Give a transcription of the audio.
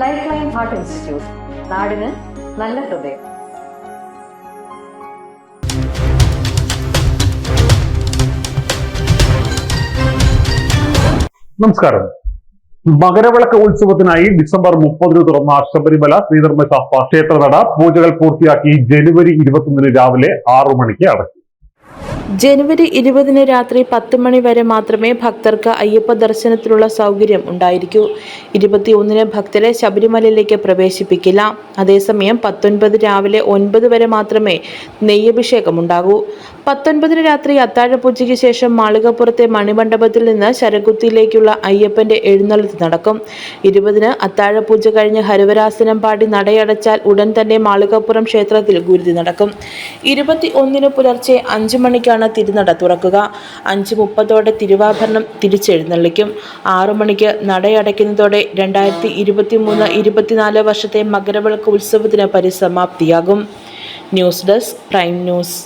Life line heart institute നാടിന് നല്ല ഹൃദയം. നമസ്കാരം. മകരവിളക്ക് ഉത്സവത്തിനായി ഡിസംബർ മുപ്പതിന് തുറന്ന ശബരിമല ശ്രീധർമ്മശാസ്ത്ര ക്ഷേത്രനട പൂജകൾ പൂർത്തിയാക്കി ജനുവരി ഇരുപത്തൊന്നിന് രാവിലെ ആറു മണിക്ക് അടച്ചു. ജനുവരി ഇരുപതിന് രാത്രി പത്ത് മണി വരെ മാത്രമേ ഭക്തർക്ക് അയ്യപ്പ ദർശനത്തിനുള്ള സൗകര്യം ഉണ്ടായിരിക്കൂ. ഇരുപത്തിയൊന്നിന് ഭക്തരെ ശബരിമലയിലേക്ക് പ്രവേശിപ്പിക്കില്ല. അതേസമയം പത്തൊൻപത് രാവിലെ ഒൻപത് വരെ മാത്രമേ നെയ്യഭിഷേകം ഉണ്ടാകൂ. പത്തൊൻപതിന് രാത്രി അത്താഴപൂജയ്ക്ക് ശേഷം മാളികപ്പുറത്തെ മണിമണ്ഡപത്തിൽ നിന്ന് ശരകുത്തിയിലേക്കുള്ള അയ്യപ്പന്റെ എഴുന്നള്ളത്ത് നടക്കും. ഇരുപതിന് അത്താഴപൂജ കഴിഞ്ഞ് ഹരിവരാസനം പാടി നടയടച്ചാൽ ഉടൻ തന്നെ മാളികപ്പുറം ക്ഷേത്രത്തിൽ ഗുരുതി നടക്കും. ഇരുപത്തി ഒന്നിന് പുലർച്ചെ അഞ്ച് മണിക്കാണ് തിരുനട തുറക്കുക. അഞ്ച് മുപ്പതോടെ തിരുവാഭരണം തിരിച്ചെഴുന്നള്ളിക്കും. ആറു മണിക്ക് നടയടയ്ക്കുന്നതോടെ രണ്ടായിരത്തി ഇരുപത്തി മൂന്ന് ഇരുപത്തിനാല് വർഷത്തെ മകരവിളക്ക് ഉത്സവത്തിന് പരിസമാപ്തിയാകും. News desk prime news.